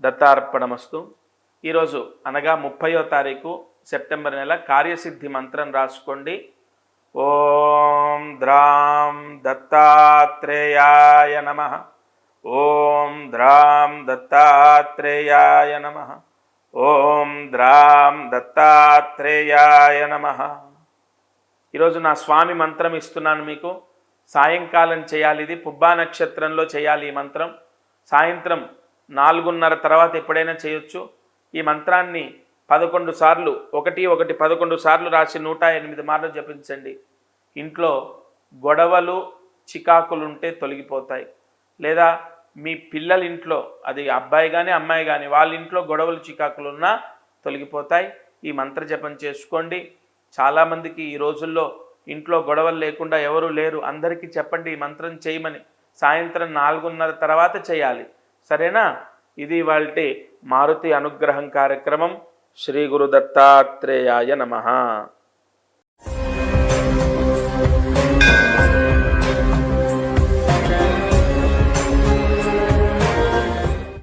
దత్తార్పణమస్తు. ఈరోజు అనగా ముప్పయో తారీఖు సెప్టెంబర్ నెల కార్యసిద్ధి మంత్రం రాసుకోండి. ఓం ద్రాం దత్తాత్రేయాయ నమ. ఓం ద్రాం దత్తాత్రేయాయ నమ. ఓం ద్రాం దత్తాత్రేయాయ నమ. ఈరోజు నా స్వామి మంత్రం ఇస్తున్నాను మీకు. సాయంకాలం చేయాలి ఇది. పుబ్బా నక్షత్రంలో చేయాలి ఈ మంత్రం. సాయంత్రం నాలుగున్నర తర్వాత ఎప్పుడైనా చేయొచ్చు. ఈ మంత్రాన్ని పదకొండు సార్లు ఒకటి ఒకటి పదకొండు సార్లు రాసి నూట ఎనిమిది మార్లు జపించండి. ఇంట్లో గొడవలు చికాకులు ఉంటే తొలగిపోతాయి. లేదా మీ పిల్లల ఇంట్లో అది అబ్బాయి కానీ అమ్మాయి కానీ వాళ్ళ ఇంట్లో గొడవలు చికాకులు ఉన్నా తొలగిపోతాయి. ఈ మంత్ర జపం చేసుకోండి. చాలామందికి ఈ రోజుల్లో ఇంట్లో గొడవలు లేకుండా ఎవరు లేరు. అందరికీ చెప్పండి ఈ మంత్రం చేయమని. సాయంత్రం నాలుగున్నర తర్వాత చేయాలి. సరేనా? ఇది వాళ్ళ మారుతి అనుగ్రహం కార్యక్రమం. శ్రీ గురు దత్తాత్రేయాయ నమ.